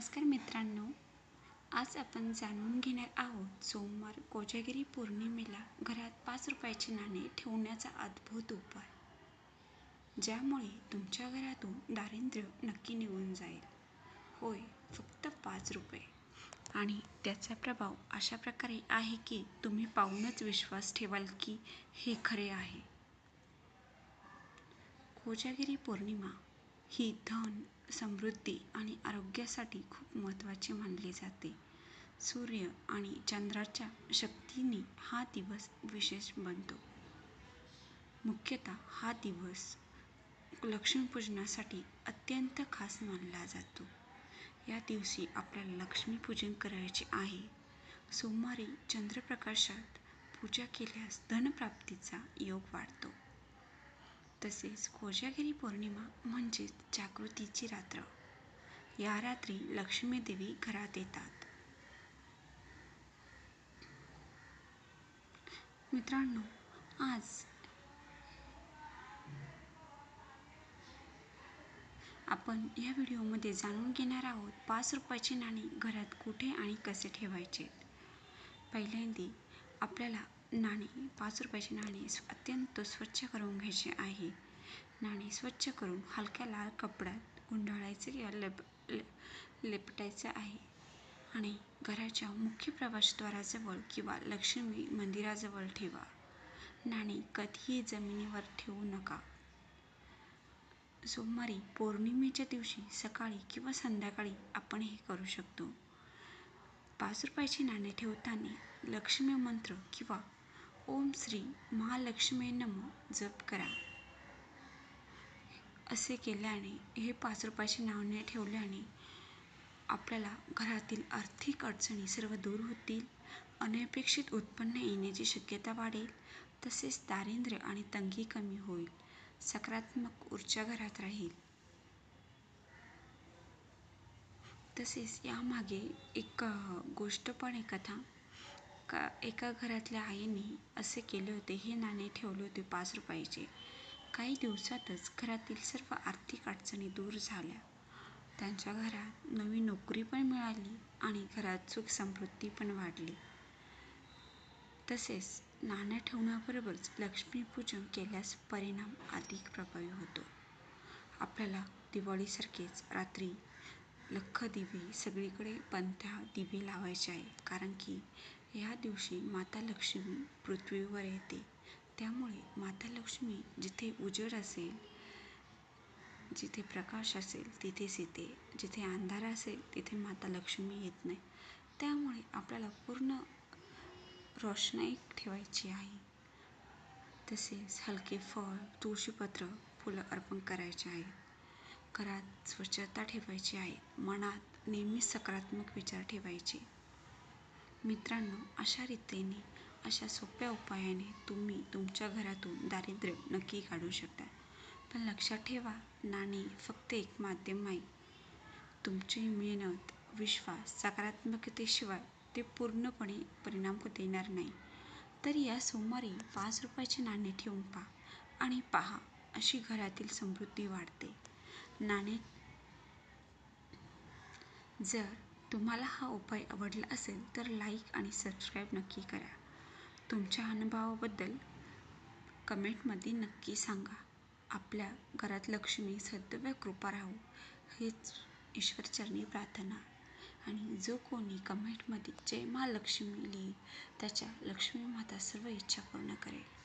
नमस्कार मित्रांनो आज आपण जाणून घेणार आहोत सोमवार कोजागिरी पौर्णिमेला घरात पाच रुपयाचे नाणे ठेवण्याचा अद्भुत उपाय ज्यामुळे तुमच्या घरातून दारिद्र्य नक्की निघून जाईल. होय फक्त पाच रुपये. आणि त्याचा प्रभाव अशा प्रकारे आहे की तुम्ही पाहूनच विश्वास ठेवाल की हे खरे आहे. कोजागिरी पौर्णिमा ही धन समृद्धी आणि आरोग्यासाठी खूप महत्त्वाची मानली जाते. सूर्य आणि चंद्राच्या शक्तीने हा दिवस विशेष बनतो. मुख्यतः हा दिवस लक्ष्मीपूजनासाठी अत्यंत खास मानला जातो. या दिवशी आपल्याला लक्ष्मीपूजन करायचे आहे. सोमवारी चंद्रप्रकाशात पूजा केल्यास धनप्राप्तीचा योग वाढतो. तसेच कोजागिरी पौर्णिमा म्हणजेच जागृतीची रात्र. या रात्री लक्ष्मीदेवी घरात येतात. मित्रांनो आज आपण या व्हिडिओमध्ये जाणून घेणार आहोत पाच रुपयाची नाणी घरात कुठे आणि कसे ठेवायचे? पहिल्यांदा आपल्याला नाणी पाच रुपयाची नाणे अत्यंत स्वच्छ करून घ्यायची आहे. नाणी स्वच्छ करून हलक्या लाल कपड्यात गुंडाळायचे किंवा लेप लेपटायचे आहे. आणि घराच्या मुख्य प्रवेशद्वाराजवळ किंवा लक्ष्मी मंदिराजवळ ठेवा. नाणी कधीही जमिनीवर ठेवू नका. सोमवारी पौर्णिमेच्या दिवशी सकाळी किंवा संध्याकाळी आपण हे करू शकतो. पाच रुपयाची नाणे ठेवताना लक्ष्मी मंत्र किंवा ओम श्री महालक्ष्मी नम जप करा. असे केल्याने हे पाच रुपयाचे नाणे ठेवल्याने आपल्याला घरातील आर्थिक अडचणी सर्व दूर होतील अनपेक्षित उत्पन्न येण्याची शक्यता वाढेल तसेच दारिद्र्य आणि तंगी कमी होईल सकारात्मक ऊर्जा घरात राहील. तसेच यामागे एक गोष्ट पण आहे कथा. का एका घरातल्या आईने असे केले होते हे नाणे ठेवले होते पाच रुपयाचे. काही दिवसातच घरातील सर्व आर्थिक अडचणी दूर झाल्या. त्यांच्या घरात नवी नोकरी पण मिळाली आणि घरात सुख समृद्धी पण वाढली. तसेच नाणं ठेवण्याबरोबरच लक्ष्मीपूजन केल्यास परिणाम अधिक प्रभावी होतो. आपल्याला दिवाळीसारखेच रात्री लख्ख दिवे सगळीकडे पंथ्या दिवे लावायचे आहे कारण की या दिवशी माता लक्ष्मी पृथ्वीवर येते. त्यामुळे माता लक्ष्मी जिथे उजेड असेल जिथे प्रकाश असेल तिथेच येते जिथे अंधार असेल तिथे माता लक्ष्मी येत नाही. त्यामुळे आपल्याला पूर्ण रोषणाई ठेवायची आहे. तसेच हलके फळ तुळशीपत्र फुलं अर्पण करायचे आहेत. घरात स्वच्छता ठेवायची आहे. मनात नेहमी सकारात्मक विचार ठेवायचे. मित्रांनो अशा रीतीने अशा सोप्या उपायाने तुम्ही तुमच्या घरातून दारिद्र्य नक्की काढू शकता. पण लक्षात ठेवा नाणे फक्त एक माध्यम आहे. तुमची मेहनत विश्वास सकारात्मकतेशिवाय ते पूर्णपणे परिणाम देणार नाही. तर या सोमवारी पाच रुपयाचे नाणे ठेवून पहा आणि पहा अशी घरातील समृद्धी वाढते. नाणे जर तुम्हाला हा उपाय आवडला असेल तर लाईक आणि सबस्क्राईब नक्की करा. तुमच्या अनुभवाबद्दल कमेंटमध्ये नक्की सांगा. आपल्या घरात लक्ष्मी सदैव कृपा राहू हेच ईश्वरचरणी प्रार्थना. आणि जो कोणी कमेंटमध्ये जय महालक्ष्मी लिही त्याच्या लक्ष्मी माता सर्व इच्छा पूर्ण करेल.